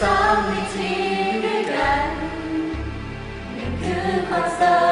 ซ้อมในทีด้วยกันนั่คือคอนเสิร์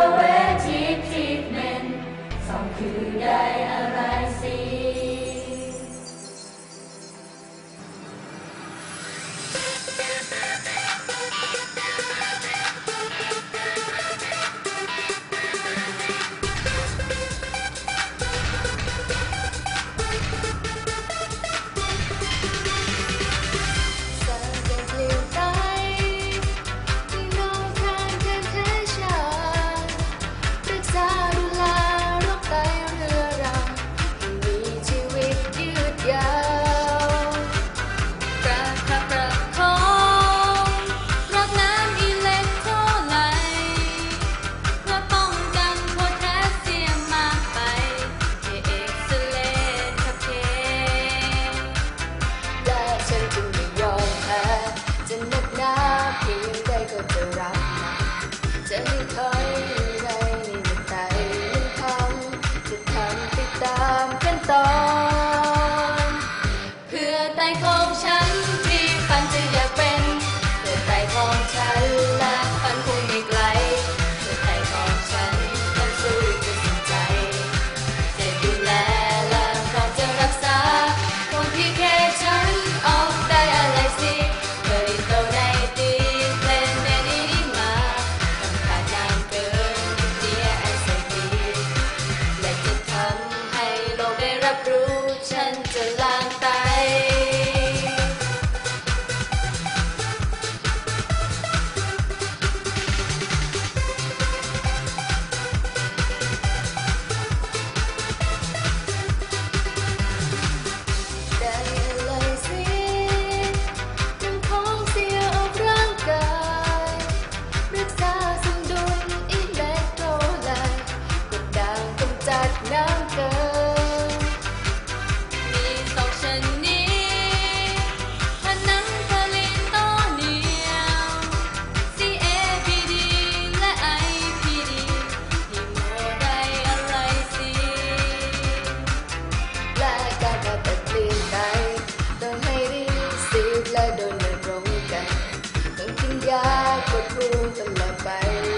ยากกดรุมตลอดไป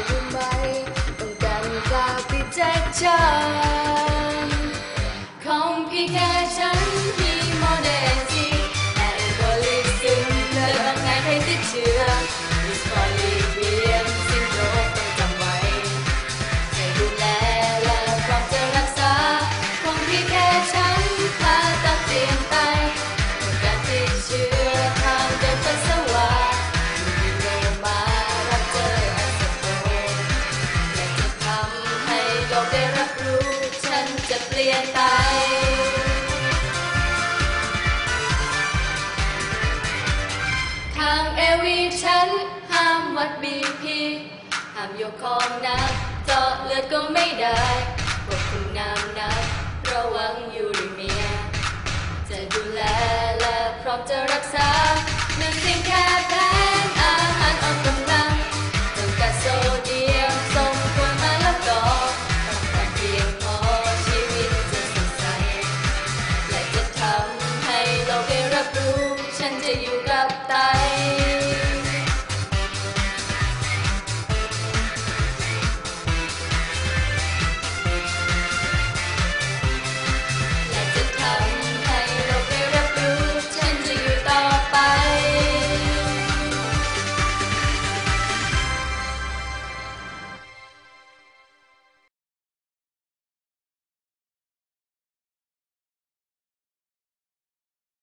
รู้ไหม ต้องการกล่าวพี่แจ็คฉันคองพี่แค่ฉัน ทางเอวีฉันห้ามวัดบีพีห้ามยกของนะเจาะเลือดก็ไม่ได้